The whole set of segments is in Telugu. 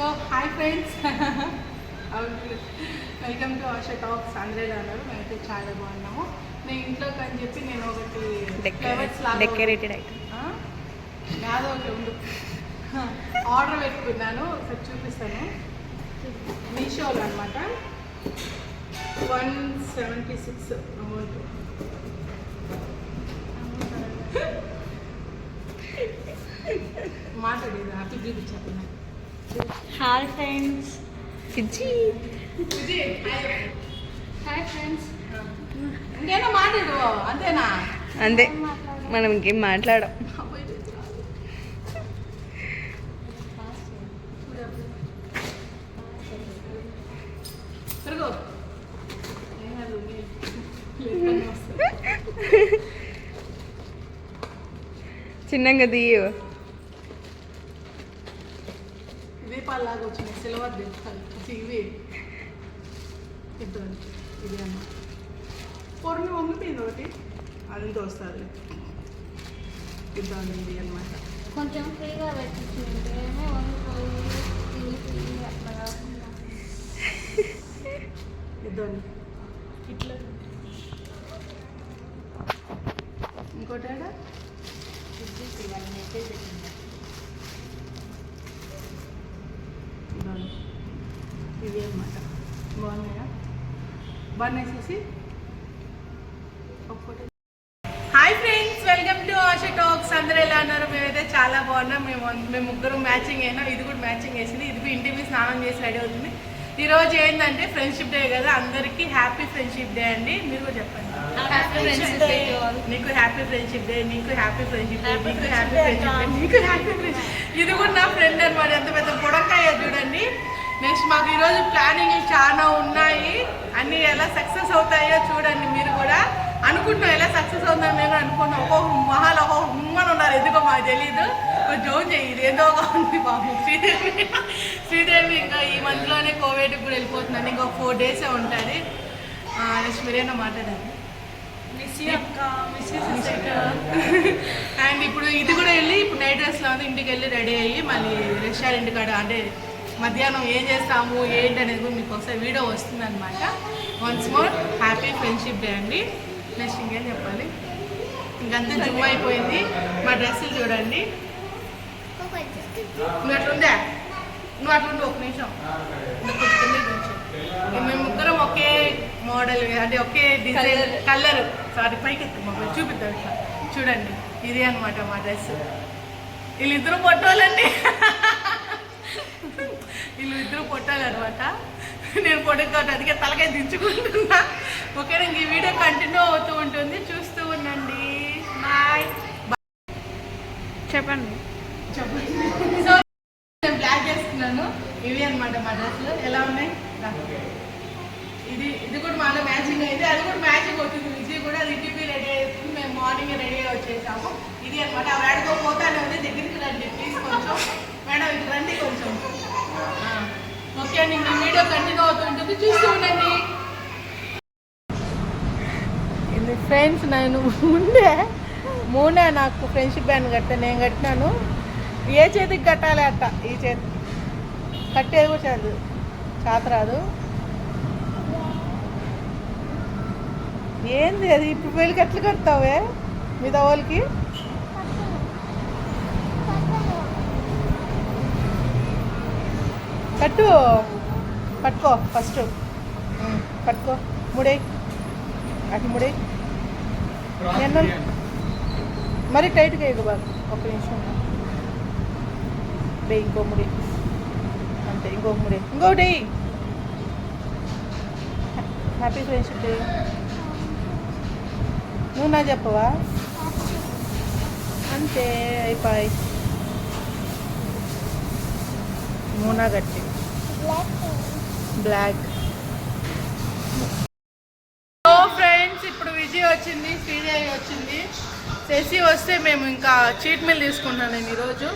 So hi friends welcome to Asha talks అందరూ అన్నారు మేమైతే చాలా బాగున్నాము. నేను ఇంట్లోకి అని చెప్పి నేను ఒకటి డెకరేటెడ్ ఐటమ్? యాదో ఒకటి ఉండు. ఆర్డర్ పెట్టుకున్నాను. ఒకసారి చూపిస్తాను. మీషోలో అనమాట వన్ సెవెంటీ సిక్స్ అమౌంట్. మాట్లాడేది హ్యాపీ చూపించాను హాయ్ ఫ్రెండ్స్ హాయ్ ఫ్రెండ్స్ మాట్లాడు? అంతేనా? అంతే. మనం ఇంకేం మాట్లాడం. చిన్నగా దియ్యు వచ్చినాయి సిల్వర్ దీపాలు చి, ఇవి ఇద్దరు ఇది అన్న పొరని వంగిపోయింది ఒకటి అదంతా వస్తుంది ఇద్దాం ఇది అనమాట కొంచెం ఫ్రీగా పెట్టించుంటే ఏమో వంగిపోయి తిరిగి తిరిగి అట్లా కాకుండా ఇద్దాం ఇట్లా ఇంకోటి ఆడ ఇదిగోండి. ఇవి అనమాట బాగున్నాయా ఒక్కటి. Hi friends welcome to Asha talks. అందరూ ఎలా ఉన్నారు? మేమైతే చాలా బాగున్నాం. మేము మేము ముగ్గురు మ్యాచింగ్ అయినా. ఇది కూడా మ్యాచింగ్ వేసింది. ఇది కూడా ఇంటికి స్నానం చేసి రెడీ అవుతుంది. ఈ రోజు ఏంటంటే ఫ్రెండ్షిప్ డే కదా. అందరికీ హ్యాపీ ఫ్రెండ్షిప్ డే అండి. మీరు కూడా చెప్పండి. నీకు హ్యాపీ ఫ్రెండ్షిప్ డే నీకు హ్యాపీ ఫ్రెండ్షిప్ డే నీకు హ్యాపీ ఫ్రెండ్షిప్ డే నీకు హ్యాపీ ఫ్రెండ్షిప్ ఇది కూడా నా ఫ్రెండ్ అనమాట ఎంత పెద్ద పొడకాయ చూడండి. నెక్స్ట్ మాకు ఈరోజు ప్లానింగ్ చాలా ఉన్నాయి. ఎలా సక్సెస్ అవుతాయో చూడండి మీరు కూడా. అనుకుంటున్నాం ఎలా సక్సెస్ అవుతుందని మేము అనుకున్నాం ఒక్కొక్క మొహాలు ఒక్కొక్క ఉమ్మని ఉన్నారు. ఎందుకో మాకు తెలియదు కొంచెం చేయి ఏదోగా ఉంది బాబు. శ్రీదేవి శ్రీదేవి ఇంకా ఈ మంత్లోనే కోవిడ్ కూడా వెళ్ళిపోతుందండి. ఇంకో ఫోర్ డేసే ఉంటుంది. నెక్స్ట్ మీరేనా మాట్లాడండి. అండ్ ఇప్పుడు ఇది కూడా వెళ్ళి ఇప్పుడు నైట్ డ్రెస్లో ఉంది. ఇంటికి వెళ్ళి రెడీ అయ్యి మళ్ళీ రెస్టారెంట్ కాడ అంటే మధ్యాహ్నం ఏం చేస్తాము ఏంటి అనేది కూడా మీకు ఒకసారి వీడియో వస్తుంది అనమాట once more happy friendship day అండి నెక్స్ట్ ఇంకేం చెప్పాలి? ఇంకంతా జుమ్ అయిపోయింది. మా డ్రెస్సులు చూడండి. నువ్వు అట్లుందా నువ్వు అట్లుండి ఒక నిమిషం. మేము ముగ్గురం ఒకే మోడల్ అంటే ఒకే డిజైన్ కలర్. సారీ పైకి మొబైల్ చూపిద్దాం ఇట్లా. చూడండి ఇది అన్నమాట మా డ్రెస్ వీళ్ళిద్దరు పొట్టోళ్ళండి వీళ్ళు ఇద్దరు అనమాట నేను పొడుగు అందుకే తలకాయ దించుకుంటున్నా. ఓకే ఈ వీడియో కంటిన్యూ అవుతూ ఉంటుంది. చూస్తూ ఉండండి. బాయ్ చెప్పండి. సో నేను బ్లాక్ చేస్తున్నాను. ఇవి అనమాట మా డ్రెస్సులు. ఎలా ఉన్నాయి? ఇది ఇది కూడా మాలో మ్యాచింగ్ అయింది అది కూడా మ్యాచింగ్ అవుతుంది. విజయ్ కూడా అది రెడీ అవుతుంది మేము మార్నింగ్ రెడీ వచ్చేసాము. ఇది అనమాట ఆ వేడుకో ఉంది దగ్గరికి రండి. ప్లీజ్ కొంచెం. మేడం ఇటు రండి కొంచెం. ఓకే అండి మీ వీడియో కంటిన్యూ అవుతుంటుంది చూస్తూ ఉండండి. ఇది ఫ్రెండ్స్ నేను ముందే మూడే నాకు ఫ్రెండ్షిప్ బ్యాండ్ కట్టా నేను కట్టినాను. ఏ చేతికి కట్టాలి అట్ట ఈ చేతి. కట్టేది కూడా చదు చాతరాదు ఏంది అది? ఇప్పుడు వెళ్ళి ఎట్లా కడతావే? మిగతా వాళ్ళకి కట్టు. పట్టుకో ఫస్ట్ పట్టుకో ముడే. అటు ముడే. ఎన్న మరి టైట్గా వేయకు బాబు. ఒక నిమిషం. డే ఇంకో ముడి. అంతే ఇంకో ముడి. డే. హ్యాపీ ఫ్రెండ్షిప్ డే నువ్వు నా చెప్పవా? అంతే అయిపోయి. మూనా గట్టి బ్లాక్ సో ఫ్రెండ్స్ ఇప్పుడు విజయ్ వచ్చింది శ్రీదేవి వచ్చింది. శశి వస్తే మేము ఇంకా చీట్ మిల్ తీసుకుంటున్నాను నేను ఈరోజు.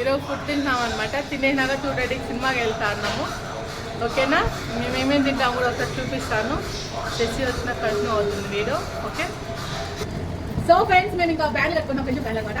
ఈరోజు ఫుడ్ తింటున్నాం అనమాట తినేసినాక చూడండి సినిమాకి వెళ్తా అన్నాము. ఓకేనా? మేము ఏమేమి తింటాం కూడా ఒకసారి చూపిస్తాను. శశి వచ్చిన కంటిన్యూ అవుతుంది వీడియో ఓకే? సో ఫ్రెండ్స్ మేము ఇంకా బ్యాగ్ కట్టుకున్నాం కొంచెం బ్యాగ్ అనమాట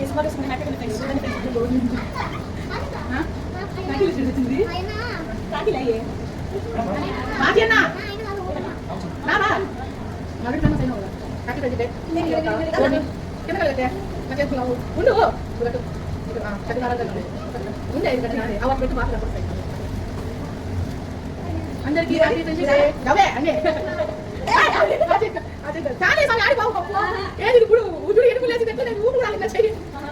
సైన్? కాకి. కింద. నా చేతులు. ఉండు. ఉండే, పెట్టి మాటలు. అందరికీ హ్యాపీ ఆడి బాబు పప్పు. ఏది ఇప్పుడు? ఉదురు ఎడుపు లేచి తెచ్చి నేను ఊపు రాలి చెయ్యి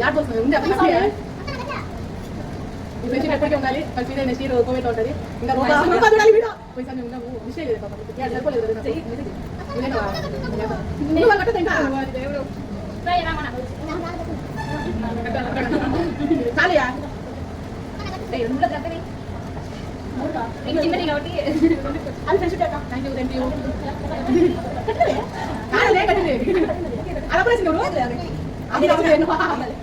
యాడ్ వస్తుంది ఉంది అప్పుడు ఈ ఫ్రెండ్షిప్ ఎప్పటికీ ఉండాలి కలిసి నెక్స్ట్ ఇయర్ కోవిడ్ ఉంటుంది ఇంకా మేము ఉన్నాము విషయం లేదు పాపం యాడ్ సరిపోలేదు కదా చెయ్యి నువ్వు వాళ్ళు కట్టదు ఇంకా దేవుడు చాలియా చిన్నది కాబట్టి అది friendship thank you thank you అలా కూడా నువ్వు అది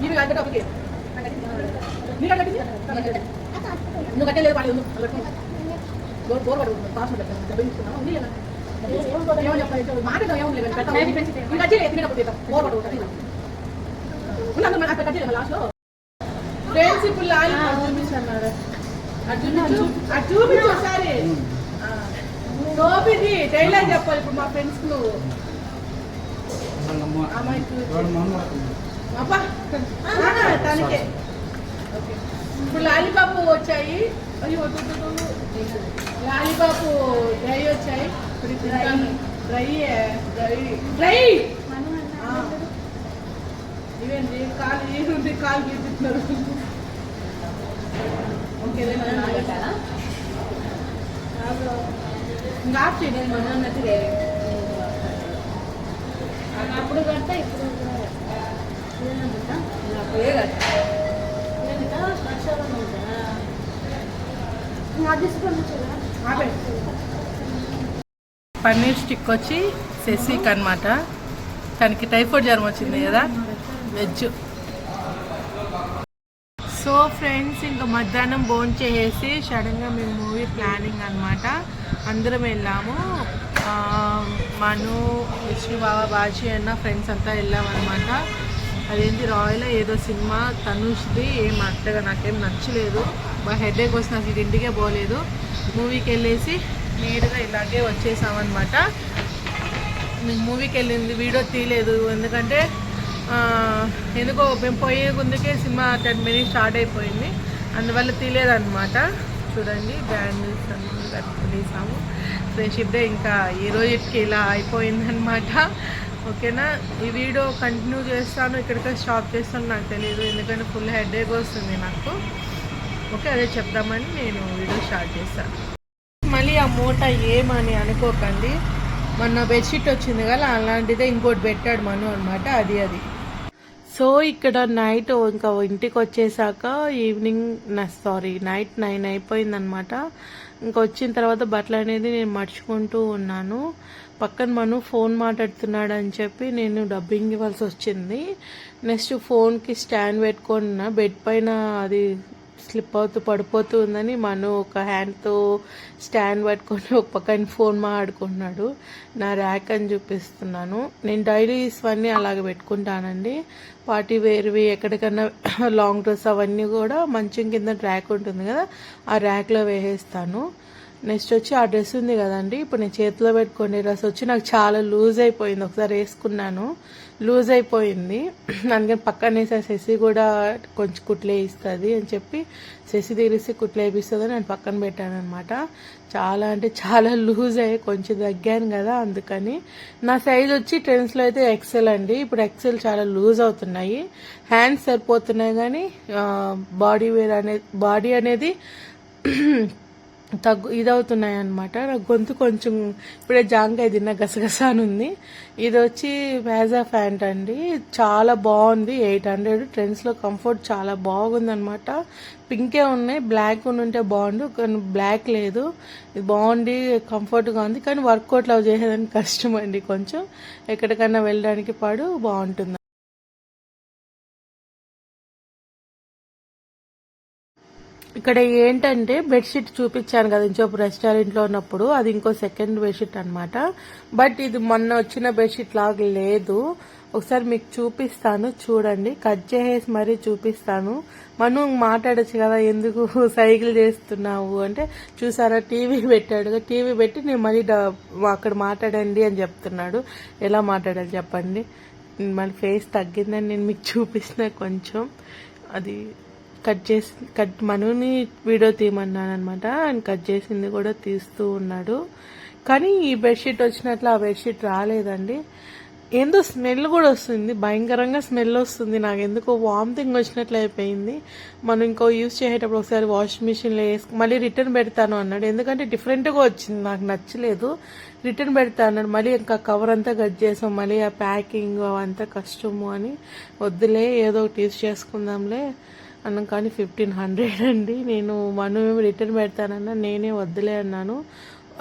నీవి కట్టడం ఓకే నువ్వు కట్టలేదు పడలేదు బోర్ బోర్ పడదు పాస్ డబ్బులు ఉంది కదా చెప్పాలి లేదు ఎత్తినప్పుడు బోర్ ఉన్నాను మన అక్కడ లాస్ట్లో ఫ్రెండ్స్ ఇప్పుడు లాలి చూపించన్నారు అటు చూపించు ఒకసారి గోపిది డైలాగ్ చెప్పాలి ఇప్పుడు మా ఫ్రెండ్స్ నువ్వు తనకే. ఇప్పుడు లాలీపాప్ వచ్చాయి. లాలీపాప్ డ్రై వచ్చాయి. ఇప్పుడు డ్రై. డ్రై. ఇవేంటి? కాలు నుండి కాలు గీస్తున్నారు ఓకే ఇంకా ఆఫ్ చేయండి మనం అన్నట్టుగా అప్పుడు కడతా ఇప్పుడు పన్నీర్ స్టిక్ వచ్చి సెసిక్ అన్నమాట. తనకి టైఫాయిడ్ జ్వరం వచ్చింది కదా? వెజ్. సో ఫ్రెండ్స్ ఇంకా మధ్యాహ్నం భోజనం చేసేసి సడన్గా మేము మూవీ ప్లానింగ్ అనమాట అందరం వెళ్ళాము. మను విష్ణు బాబా బాజీ అన్న ఫ్రెండ్స్ అంతా వెళ్ళామన్నమాట. అదేంటి రాయల్ ఏదో సినిమా తనుష్ది ఏం అంతగా నాకేం నచ్చలేదు. మా హెడేక్ వస్తుంది అసలు ఇంటికే పోలేదు. మూవీకి వెళ్ళేసి నేరుగా ఇలాగే వచ్చేసామన్నమాట. మేము మూవీకి వెళ్ళింది వీడియో తీయలేదు. ఎందుకంటే ఎందుకో మేము పోయే ముందుకే సినిమా టెన్ మినిట్స్ స్టార్ట్ అయిపోయింది. అందువల్ల తీయలేదు అనమాట చూడండి బ్యాండిల్స్ అన్నీ కట్టుకునేసాము ఫ్రెండ్షిప్ డే ఇంకా ఈ రోజుకి ఇలా అయిపోయిందనమాట ఓకేనా? ఈ వీడియో కంటిన్యూ చేస్తాను ఇక్కడికి స్టాప్ చేస్తాను నాకు తెలియదు ఎందుకంటే ఫుల్ హెడేక్ వస్తుంది నాకు. ఓకే అదే చెప్దామని నేను వీడియో స్టార్ట్ చేస్తాను. మళ్ళీ ఆ మూట ఏమని అనుకోకండి. మొన్న బెడ్షీట్ వచ్చింది కదా అలాంటిదే ఇంకోటి పెట్టాడు మను అనమాట అది అది. సో ఇక్కడ నైట్ ఇంకా ఇంటికి వచ్చేసాక ఈవినింగ్ సారీ నైట్ నైన్ అయిపోయిందనమాట ఇంకా వచ్చిన తర్వాత బట్టలు అనేది నేను మర్చుకుంటూ ఉన్నాను. పక్కన మను ఫోన్ మాట్లాడుతున్నాడు అని చెప్పి నేను డబ్బింగ్ ఇవ్వాల్సి వచ్చింది. నెక్స్ట్ ఫోన్కి స్టాండ్ పెట్టుకున్న బెడ్ పైన అది స్లిప్ అవుతూ పడిపోతూ ఉందని మను ఒక హ్యాండ్తో స్టాండ్ పట్టుకొని ఒక పక్కన ఫోన్ మాట్లాడుకుంటున్నాడు. నా ర్యాక్ అని చూపిస్తున్నాను. నేను డైరీస్ అన్నీ అలాగే పెట్టుకుంటానండి. పార్టీ వేర్వి ఎక్కడికన్నా లాంగ్ డ్రెస్ అవన్నీ కూడా మంచం కింద ర్యాక్ ఉంటుంది కదా ఆ ర్యాక్లో వేసేస్తాను. నెక్స్ట్ వచ్చి ఆ డ్రెస్ ఉంది కదండి. ఇప్పుడు నేను చేతిలో పెట్టుకునే డ్రెస్ వచ్చి నాకు చాలా లూజ్ అయిపోయింది. ఒకసారి వేసుకున్నాను. లూజ్ అయిపోయింది. అందుకని పక్కన వేసే శశి కూడా కొంచెం కుట్లు వేయిస్తుంది అని చెప్పి శశి తీరిసి కుట్లు వేపిస్తుంది నేను పక్కన పెట్టాను అనమాట చాలా అంటే చాలా లూజ్ అయ్యి కొంచెం తగ్గాను కదా అందుకని. నా సైజ్ వచ్చి ట్రెండ్స్లో అయితే ఎక్సెల్ అండి. ఇప్పుడు ఎక్సెల్ చాలా లూజ్ అవుతున్నాయి. హ్యాండ్స్ సరిపోతున్నాయి కానీ బాడీ వేర్ అనేది బాడీ అనేది తగ్గు ఇదవుతున్నాయి అనమాట నా గొంతు కొంచెం ఇప్పుడే జాంకాయ తిన్న గసగస అని ఉంది ఇది వచ్చి మేజా ఫ్యాంట్ అండి. చాలా బాగుంది ఎయిట్ హండ్రెడ్. ట్రెండ్స్లో కంఫర్ట్ చాలా బాగుంది అనమాట పింకే ఉన్నాయి. బ్లాక్ ఉంటే బాగుండు. కానీ బ్లాక్ లేదు. ఇది బాగుంది కంఫర్ట్గా ఉంది. కానీ వర్కౌట్లు అవి చేసేదానికి కష్టం అండి కొంచెం. ఎక్కడికన్నా వెళ్ళడానికి పాడు బాగుంటుంది. ఇక్కడ ఏంటంటే బెడ్షీట్ చూపించాను కదా ఇంకోపు రెస్టారెంట్లో ఉన్నప్పుడు. అది ఇంకో సెకండ్ బెడ్షీట్ అనమాట బట్ ఇది మొన్న వచ్చిన బెడ్షీట్ లాగా లేదు. ఒకసారి మీకు చూపిస్తాను చూడండి. కట్ చేసేసి మరీ చూపిస్తాను. మనం మాట్లాడచ్చు కదా ఎందుకు సైకిల్ చేస్తున్నావు అంటే చూసారా టీవీ పెట్టాడు. టీవీ పెట్టి నేను మళ్ళీ అక్కడ మాట్లాడండి అని చెప్తున్నాడు. ఎలా మాట్లాడాలి చెప్పండి? మన ఫేస్ తగ్గిందని నేను మీకు చూపిస్తున్నా కొంచెం. అది కట్ చేసి కట్ మనుని వీడియో తీయమన్నాను అనమాట ఆయన కట్ చేసింది కూడా తీస్తూ ఉన్నాడు. కానీ ఈ బెడ్షీట్ వచ్చినట్లు ఆ బెడ్షీట్ రాలేదండి. ఏందో స్మెల్ కూడా వస్తుంది. భయంకరంగా స్మెల్ వస్తుంది. నాకు ఎందుకో వామిటింగ్ వచ్చినట్లు అయిపోయింది. మనం ఇంకో యూజ్ చేసేటప్పుడు ఒకసారి వాషింగ్ మిషన్లో వేసుకు మళ్ళీ రిటర్న్ పెడతాను అన్నాడు. ఎందుకంటే డిఫరెంట్గా వచ్చింది. నాకు నచ్చలేదు. రిటర్న్ పెడతా అన్నాడు. మళ్ళీ ఇంకా కవర్ అంతా కట్ చేసాం. మళ్ళీ ఆ ప్యాకింగ్ అవంతా కష్టము అని. వద్దులే ఏదో ఒకటి యూజ్ చేసుకుందాంలే. అన్నం కానీ ఫిఫ్టీన్ హండ్రెడ్ అండి. నేను మనం ఏమి రిటర్న్ పెడతానన్నా నేనే వద్దులే అన్నాను.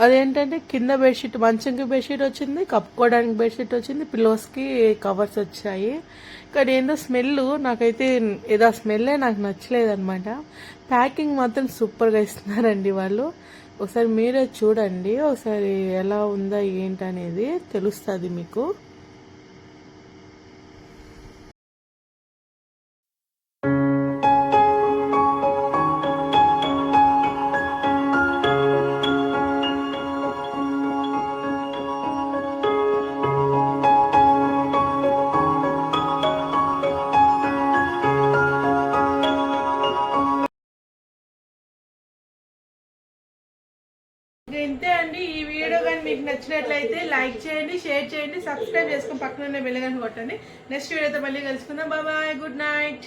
అదేంటంటే కింద బెడ్షీట్ మంచంకి బెడ్షీట్ వచ్చింది కప్పుకోవడానికి బెడ్షీట్ వచ్చింది పిల్లోస్కి కవర్స్ వచ్చాయి. కానీ ఏందో స్మెల్ నాకైతే ఏదో స్మెల్లే నాకు నచ్చలేదు అనమాట ప్యాకింగ్ మాత్రం సూపర్గా ఇస్తున్నారండి వాళ్ళు. ఒకసారి మీరే చూడండి ఒకసారి ఎలా ఉందా ఏంటనేది తెలుస్తుంది మీకు. నచ్చినట్లయితే లైక్ చేయండి షేర్ చేయండి సబ్స్క్రైబ్ చేసుకుని పక్కన ఉన్న కొట్టండి. నెక్స్ట్ వీడియోతో మళ్ళీ కలుసుకుందాం. బాబాయ్ గుడ్ నైట్.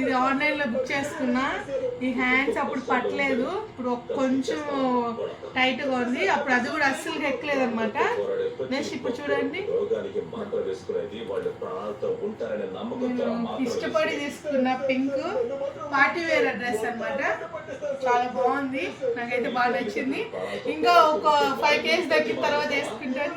ఇది ఆన్లైన్లో బుక్ చేసుకున్నా. ఈ హ్యాండ్స్ అప్పుడు పట్టలేదు. ఇప్పుడు కొంచెం టైట్గా ఉంది. అప్పుడు అది కూడా అస్సలు ఎక్కలేదు అనమాట నెక్స్ట్ ఇప్పుడు చూడండి. ఇష్టపడి తీసుకున్న పింక్ పార్టీ వేర్ డ్రెస్ అన్నమాట. చాలా బాగుంది. నాకైతే బాగా నచ్చింది. ఇంకా ఒక ఫైవ్ కేజీ తగ్గిన తర్వాత వేసుకుంటాను.